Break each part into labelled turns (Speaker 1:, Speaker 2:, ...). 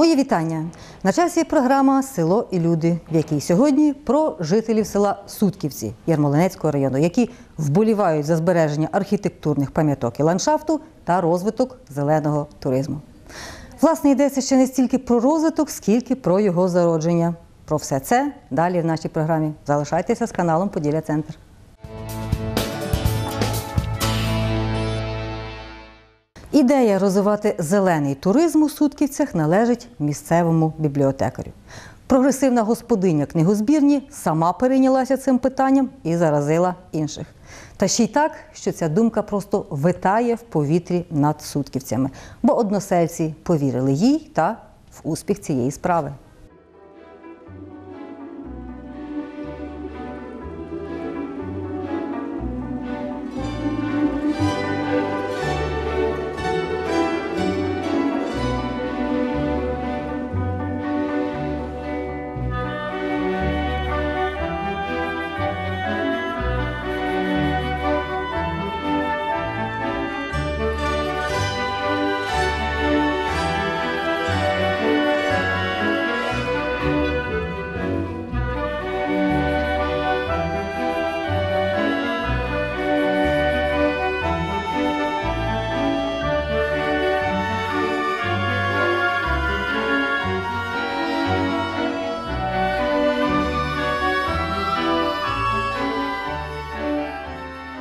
Speaker 1: Мої вітання. На часі програма Село і люди, в якій сьогодні про жителів села Сутківці Ярмолинецького району, які вболівають за збереження архітектурних пам'яток і ландшафту та розвиток зеленого туризму. Власне, йдеться ще не стільки про розвиток, скільки про його зародження. Про все це далі в нашій програмі. Залишайтеся з каналом Поділля Центр. Ідея розвивати зелений туризм у Сутківцях належить місцевому бібліотекарю. Прогресивна господиня книгозбірні сама перейнялася цим питанням і заразила інших. Та ще й так, що ця думка просто витає в повітрі над сутківцями, бо односельці повірили їй та в успіх цієї справи.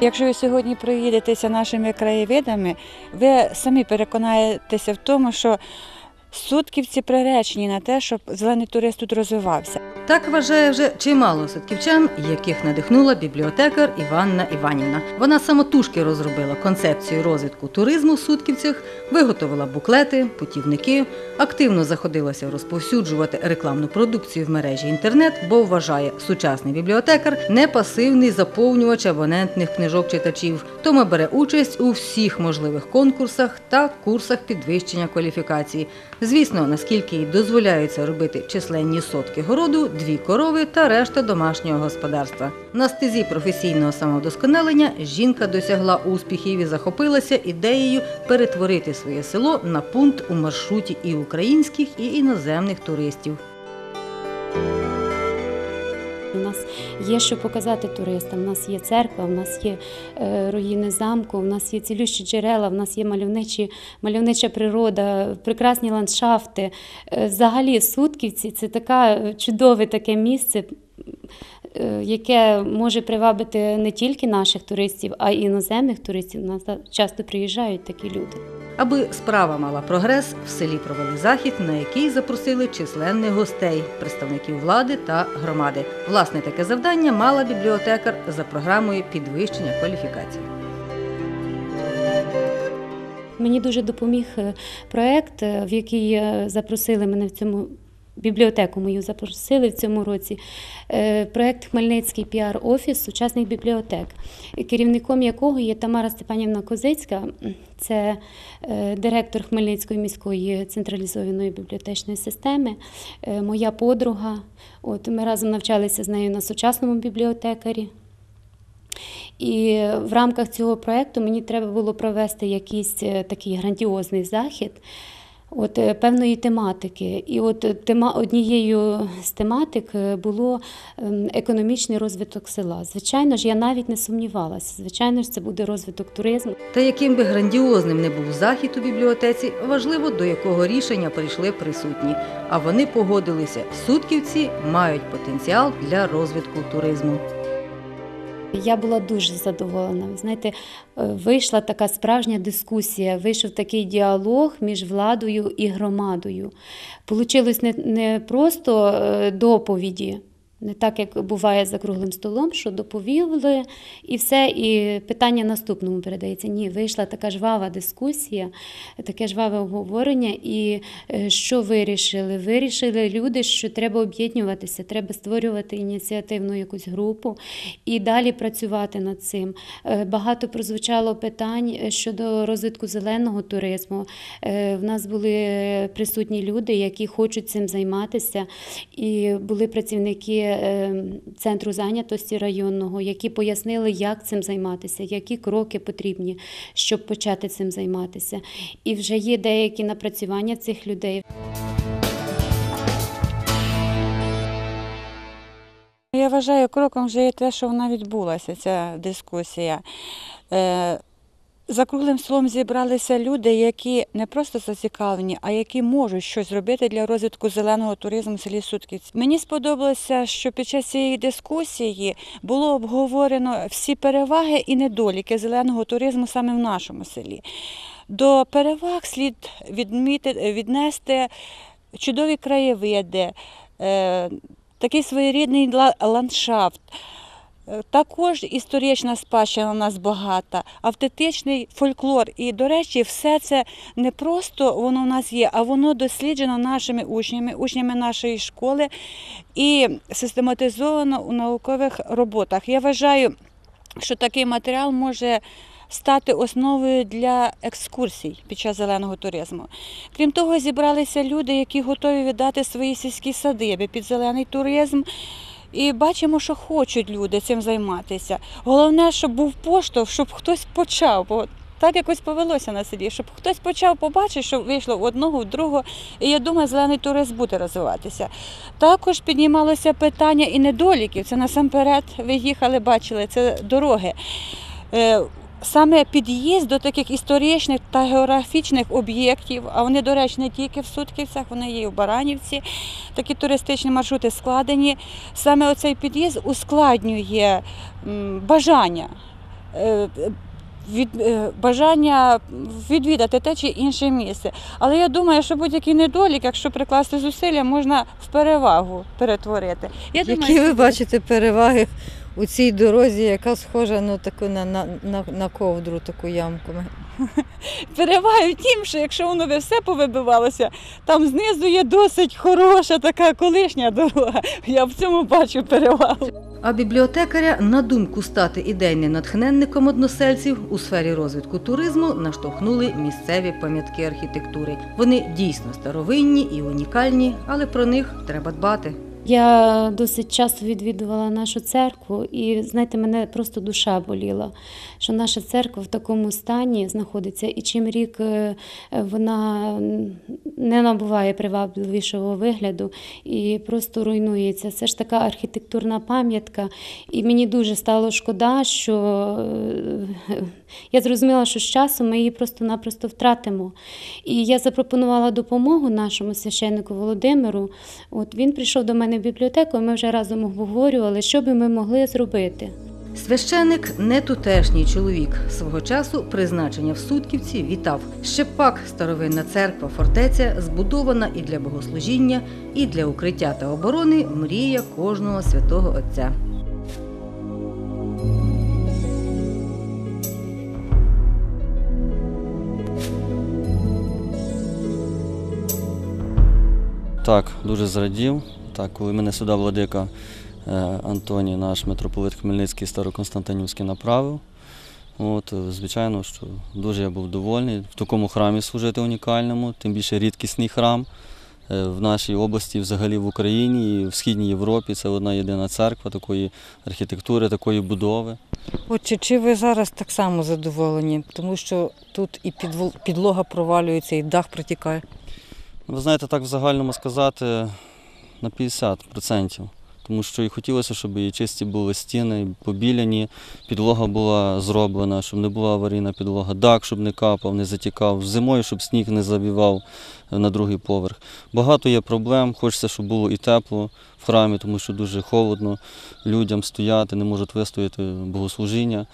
Speaker 2: Якщо ви сьогодні проїдетеся нашими краєвидами, ви самі переконаєтеся в тому, що сутківці приречені на те, щоб зелений турист тут розвивався.
Speaker 1: Так вважає вже чимало садківчан, яких надихнула бібліотекар Іванна Іванівна. Вона самотужки розробила концепцію розвитку туризму в Сутківцях, виготовила буклети, путівники, активно заходилася розповсюджувати рекламну продукцію в мережі інтернет, бо вважає сучасний бібліотекар не пасивний заповнювач абонентних книжок читачів, тому бере участь у всіх можливих конкурсах та курсах підвищення кваліфікації. Звісно, наскільки їй дозволяється робити численні сотки городу, дві корови та решта домашнього господарства. На стезі професійного самовдосконалення жінка досягла успіхів і захопилася ідеєю перетворити своє село на пункт у маршруті і українських, і іноземних туристів.
Speaker 3: У нас є що показати туристам. У нас є церква, у нас є е, руїни замку, у нас є цілющі джерела, у нас є мальовничі, мальовнича природа, прекрасні ландшафти. Е, Взагалі, Сутківці це така чудове таке місце. Е, Яке може привабити не тільки наших туристів, а й іноземних туристів. Нас часто приїжджають такі люди.
Speaker 1: Аби справа мала прогрес, в селі провели захід, на який запросили численних гостей, представників влади та громади. Власне, таке завдання мала бібліотекар за програмою підвищення кваліфікації.
Speaker 3: Мені дуже допоміг е, проект, е, в який запросили мене в цьому. Бібліотеку мою запросили в цьому році. Е, Проект Хмельницький піар-офіс сучасних бібліотек, керівником якого є Тамара Степанівна Козицька, це е, директор Хмельницької міської централізованої бібліотечної системи, е, моя подруга. От ми разом навчалися з нею на сучасному бібліотекарі. І в рамках цього проєкту мені треба було провести якийсь такий грандіозний захід. От е, певної тематики, і от е, тема однією з тематик е, було ем, економічний розвиток села. Звичайно ж, я навіть не сумнівалася. Звичайно ж, це буде розвиток туризму.
Speaker 1: Та яким би грандіозним не був захід у бібліотеці, важливо до якого рішення прийшли присутні. А вони погодилися, сутківці мають потенціал для розвитку туризму.
Speaker 3: Я була дуже задоволена. Знаєте, е, вийшла така справжня дискусія, вийшов такий діалог між владою і громадою. Получилось не, не просто е, доповіді. Не так, як буває за круглим столом, що доповіли і все, і питання наступному передається. Ні, вийшла така жвава дискусія, таке жваве обговорення. І е, що вирішили? Вирішили люди, що треба об'єднуватися, треба створювати ініціативну якусь групу і далі працювати над цим. Е, Багато прозвучало питань е, щодо розвитку зеленого туризму. В нас були присутні люди, які хочуть цим займатися, і були працівники Е, центру зайнятості районного, які пояснили, як цим займатися, які кроки потрібні, щоб почати цим займатися. І вже є деякі напрацювання цих людей.
Speaker 2: Я вважаю, кроком вже є те, що вона відбулася, ця дискусія. Е, за круглим столом зібралися люди, які не просто зацікавлені, а які можуть щось зробити для розвитку зеленого туризму в селі Сутківці. Мені сподобалося, що під час цієї дискусії було обговорено всі переваги і недоліки зеленого туризму саме в нашому селі. До переваг слід відміти, віднести чудові краєвиди, е, такий своєрідний ландшафт. Також історична спадщина у нас багата, автентичний фольклор. І, до речі, все це не просто воно в нас є, а воно досліджено нашими учнями, учнями нашої школи і систематизовано у наукових роботах. Я вважаю, що такий матеріал може стати основою для екскурсій під час зеленого туризму. Крім того, зібралися люди, які готові віддати свої сільські садиби під зелений туризм. І бачимо, що хочуть люди цим займатися. Головне, щоб був поштовх, щоб хтось почав. Бо так якось повелося на селі, щоб хтось почав побачити, що вийшло в одного, в другого. І я думаю, зелений туризм буде розвиватися. Також піднімалося питання і недоліків. Це насамперед, ви їхали, бачили, це дороги. Саме під'їзд до таких історичних та географічних об'єктів, а вони, до речі, не тільки в Сутківцях, вони є і в Баранівці. Такі туристичні маршрути складені. Саме оцей під'їзд ускладнює бажання. е, Від, е, бажання відвідати те чи інше місце. Але я думаю, що будь-який недолік, якщо прикласти зусилля, можна в перевагу перетворити. Я
Speaker 1: Які
Speaker 2: думаю,
Speaker 1: ви
Speaker 2: що-
Speaker 1: бачите переваги у цій дорозі, яка схожа ну, таку на, на, на, на ковдру, таку ямку?
Speaker 2: переваги в тім, що якщо воно би все повибивалося, там знизу є досить хороша така колишня дорога. Я в цьому бачу перевагу.
Speaker 1: А бібліотекаря, на думку стати ідейним натхненником односельців у сфері розвитку туризму, наштовхнули місцеві пам'ятки архітектури. Вони дійсно старовинні і унікальні, але про них треба дбати.
Speaker 3: Я досить часто відвідувала нашу церкву, і знаєте, мене просто душа боліла, що наша церква в такому стані знаходиться, і чим рік е, вона не набуває привабливішого вигляду і просто руйнується. Це ж така архітектурна пам'ятка, і мені дуже стало шкода, що е, я зрозуміла, що з часом ми її просто-напросто втратимо. І я запропонувала допомогу нашому священнику Володимиру. От він прийшов до мене в бібліотеку, ми вже разом обговорювали, що би ми могли зробити.
Speaker 1: Священик не тутешній чоловік. Свого часу призначення в Сутківці вітав. Ще пак старовинна церква фортеця збудована і для богослужіння, і для укриття та оборони мрія кожного святого отця.
Speaker 4: Так, дуже зрадів. Так, коли мене сюди владика е, Антоній, наш митрополит Хмельницький Староконстантинівський направив. От, е, звичайно, що дуже я був довольний в такому храмі служити унікальному, тим більше рідкісний храм е, в нашій області, взагалі в Україні і в Східній Європі. Це одна єдина церква такої архітектури, такої будови.
Speaker 1: Отже, чи ви зараз так само задоволені, тому що тут і підлога провалюється, і дах протікає?
Speaker 4: Ви знаєте, так в загальному сказати на 50%. Тому що і хотілося, щоб і чисті були стіни, побіляні, підлога була зроблена, щоб не була аварійна підлога, дах, щоб не капав, не затікав, зимою, щоб сніг не завівав на другий поверх. Багато є проблем, хочеться, щоб було і тепло в храмі, тому що дуже холодно, людям стояти, не можуть вистояти богослужіння.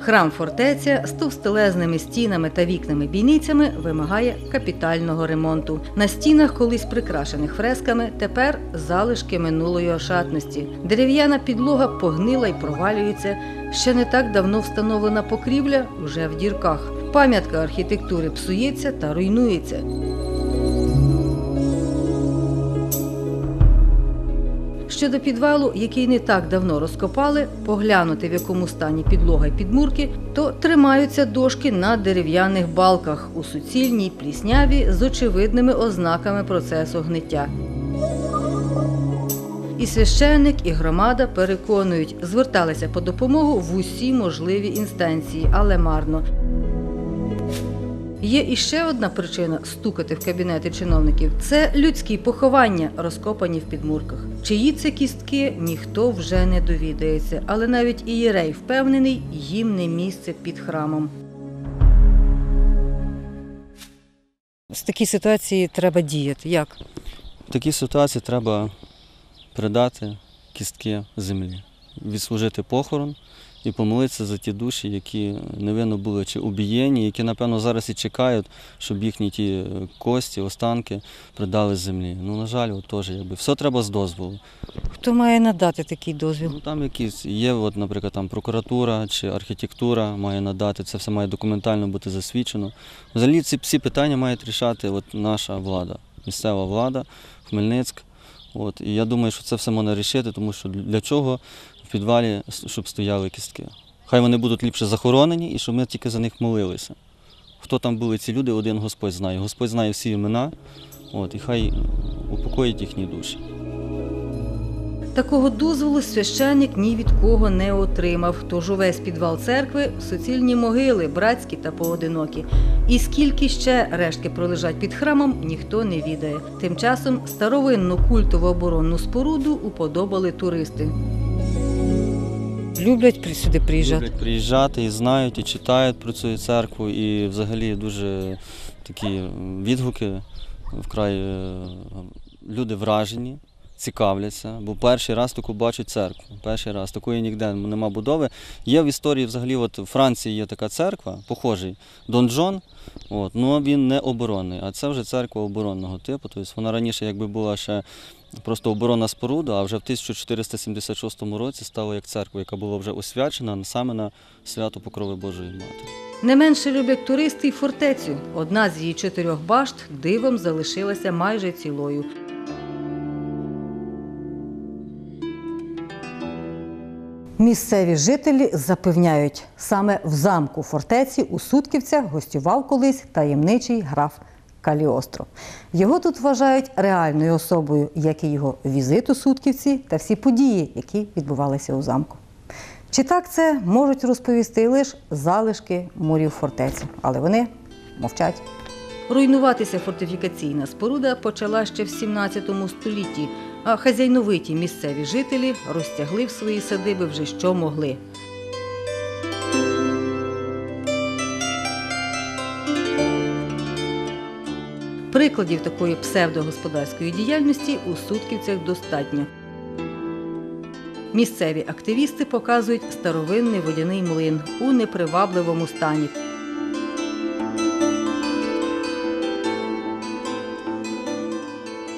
Speaker 1: Храм фортеця з товстелезними стінами та вікнами-бійницями вимагає капітального ремонту. На стінах, колись прикрашених фресками, тепер залишки минулої ошатності. Дерев'яна підлога погнила й провалюється. Ще не так давно встановлена покрівля вже в дірках. Пам'ятка архітектури псується та руйнується. Щодо підвалу, який не так давно розкопали, поглянути в якому стані підлога й підмурки, то тримаються дошки на дерев'яних балках у суцільній плісняві з очевидними ознаками процесу гниття. І священник, і громада переконують, зверталися по допомогу в усі можливі інстанції, але марно. Є іще одна причина стукати в кабінети чиновників це людські поховання, розкопані в підмурках. Чиї це кістки ніхто вже не довідається, але навіть ієрей впевнений, їм не місце під храмом. З такій ситуації треба діяти. Як?
Speaker 4: В такій ситуації треба передати кістки землі, відслужити похорон і помолитися за ті душі, які невинно були чи убієні, які, напевно, зараз і чекають, щоб їхні ті е, кості, останки придали землі. Ну, на жаль, от теж якби все треба з дозволу.
Speaker 1: Хто має надати такий дозвіл?
Speaker 4: Ну там якісь є, от, наприклад, там прокуратура чи архітектура має надати, це все має документально бути засвідчено. Взагалі ці всі питання має рішати от наша влада, місцева влада, Хмельницьк. От, і я думаю, що це все можна рішити, тому що для чого в підвалі, щоб стояли кістки. Хай вони будуть ліпше захоронені і щоб ми тільки за них молилися. Хто там були ці люди, один Господь знає. Господь знає всі імена, от, і хай упокоїть їхні душі.
Speaker 1: Такого дозволу священник ні від кого не отримав. Тож увесь підвал церкви суцільні могили, братські та поодинокі. І скільки ще рештки пролежать під храмом, ніхто не відає. Тим часом старовинну культову оборонну споруду уподобали туристи. Люблять сюди
Speaker 4: Люблять приїжджати і знають, і читають про цю церкву, і взагалі дуже такі відгуки вкрай е, люди вражені, цікавляться, бо перший раз таку бачать церкву. Перший раз такої ніде нема будови. Є в історії взагалі, от у Франції є така церква, похожий Дон Джон. От, ну він не оборонний, а це вже церква оборонного типу. Тобто вона раніше якби була ще просто оборонна споруда, а вже в 1476 році стала як церква, яка була вже освячена саме на свято Покрови Божої Матері.
Speaker 1: Не менше люблять туристи й фортецю. Одна з її чотирьох башт дивом залишилася майже цілою. Місцеві жителі запевняють, саме в замку фортеці у Сутківцях гостював колись таємничий граф Каліостро. Його тут вважають реальною особою, як і його візит у Сутківці та всі події, які відбувалися у замку. Чи так це можуть розповісти лише залишки мурів фортеці, але вони мовчать. Руйнуватися фортифікаційна споруда почала ще в 17 столітті, хазяйновиті місцеві жителі розтягли в свої садиби вже що могли. Прикладів такої псевдогосподарської діяльності у Сутківцях достатньо. Місцеві активісти показують старовинний водяний млин у непривабливому стані.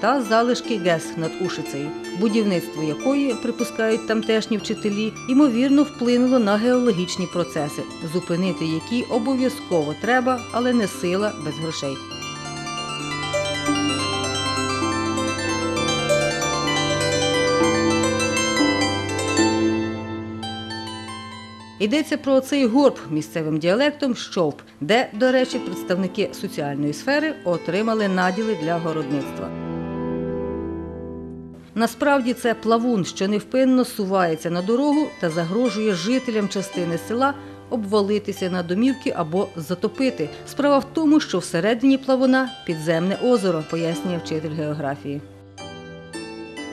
Speaker 1: Та залишки ГЕС над Ушицею, будівництво якої, припускають тамтешні вчителі, ймовірно вплинуло на геологічні процеси, зупинити які обов'язково треба, але не сила без грошей. Йдеться про цей горб місцевим діалектом щовп, де, до речі, представники соціальної сфери отримали наділи для городництва. Насправді це плавун, що невпинно сувається на дорогу та загрожує жителям частини села обвалитися на домівки або затопити. Справа в тому, що всередині плавуна підземне озеро, пояснює вчитель географії.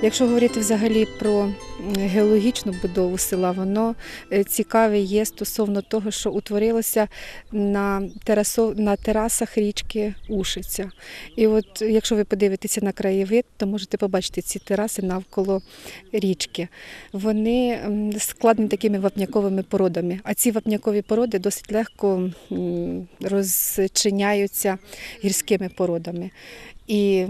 Speaker 5: Якщо говорити взагалі про геологічну будову села, воно е, цікаве є стосовно того, що утворилося на, терасо, на терасах річки Ушиця. І от якщо ви подивитеся на краєвид, то можете побачити ці тераси навколо річки. Вони складені такими вапняковими породами, а ці вапнякові породи досить легко розчиняються гірськими породами. І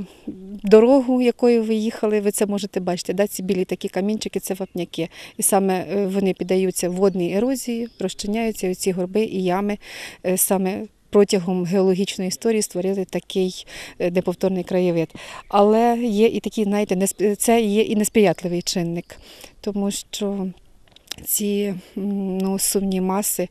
Speaker 5: дорогу, якою ви їхали, ви це можете бачити. Да? Ці білі такі камінчики це вапняки. І саме е, вони піддаються водній ерозії, розчиняються ці горби і ями е, саме. Протягом геологічної історії створили такий е, неповторний краєвид. Але є і такий, знаєте, це є і несприятливий чинник, тому що ці ну, сумні маси,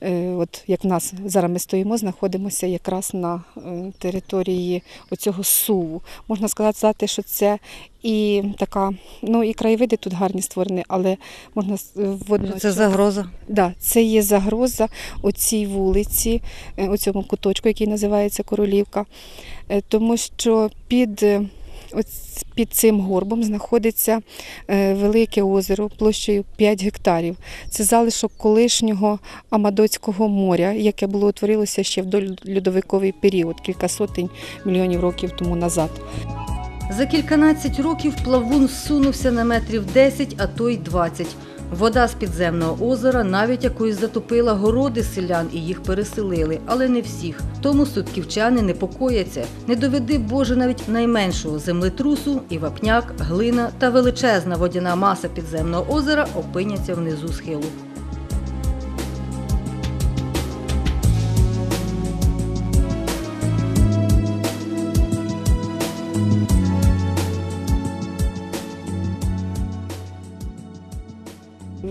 Speaker 5: е, от як в нас зараз ми стоїмо, знаходимося якраз на е, території оцього суву. Можна сказати, що це і така, ну і краєвиди тут гарні створені, але можна водночас...
Speaker 1: Це загроза.
Speaker 5: Да, це є загроза оцій вулиці, е, оцьому куточку, який називається Королівка, Е, тому що під, оць- під цим горбом знаходиться е, велике озеро площею 5 гектарів. Це залишок колишнього Амадоцького моря, яке було утворилося ще в дольодовиковий період, кілька сотень мільйонів років тому назад.
Speaker 1: За кільканадцять років плавун сунувся на метрів 10, а то й 20. Вода з підземного озера навіть якось затопила городи селян і їх переселили, але не всіх. Тому сутківчани непокояться. Не доведи Боже навіть найменшого землетрусу, і вапняк, глина та величезна водяна маса підземного озера опиняться внизу схилу.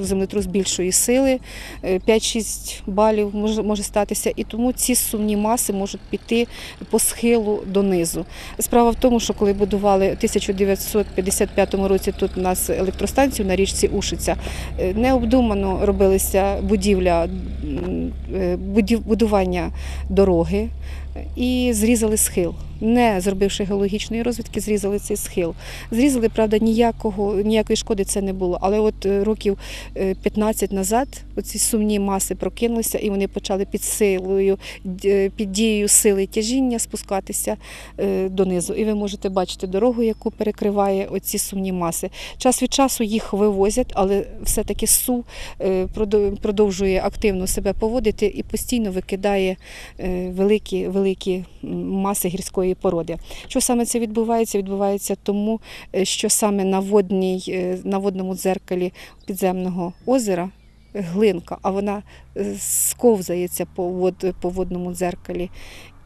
Speaker 5: Землетрус більшої сили, е, 5-6 балів може, статися, і тому ці сумні маси можуть піти по схилу донизу. Справа в тому, що коли будували в 1955 році тут у нас електростанцію на річці Ушиця, е, необдумано робилися будівля, е, будування дороги і зрізали схил. Не зробивши геологічної розвідки, зрізали цей схил. Зрізали, правда, ніякого, ніякої шкоди це не було. Але от е, років е, 15 назад оці сумні маси прокинулися і вони почали під силою, під дією сили тяжіння спускатися е, донизу. І ви можете бачити дорогу, яку перекриває оці сумні маси. Час від часу їх вивозять, але все-таки СУ е, продовжує активно себе поводити і постійно викидає е, великі, великі маси гірської породи. Що саме це відбувається? Відбувається тому, е, що саме на, водній, е, на водному дзеркалі підземного озера глинка, а вона е, сковзається по, вод, по водному дзеркалі.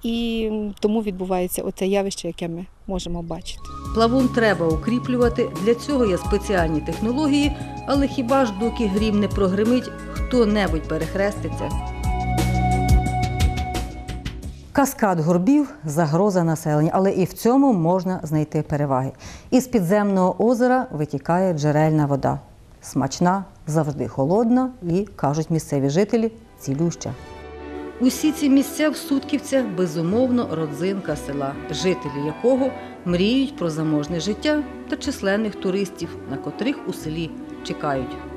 Speaker 5: І тому відбувається оце явище, яке ми можемо бачити.
Speaker 1: Плавун треба укріплювати. Для цього є спеціальні технології, але хіба ж доки грім не прогримить, хто-небудь перехреститься. Каскад горбів загроза населення, але і в цьому можна знайти переваги. Із підземного озера витікає джерельна вода. Смачна, завжди холодна і, кажуть місцеві жителі, цілюща. Усі ці місця в Сутківцях безумовно родзинка села, жителі якого мріють про заможне життя та численних туристів, на котрих у селі чекають.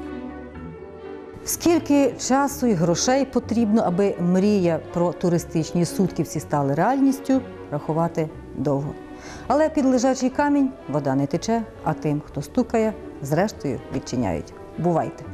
Speaker 1: Скільки часу і грошей потрібно, аби мрія про туристичні сутківці стали реальністю, рахувати довго. Але під лежачий камінь вода не тече, а тим, хто стукає, зрештою відчиняють. Бувайте!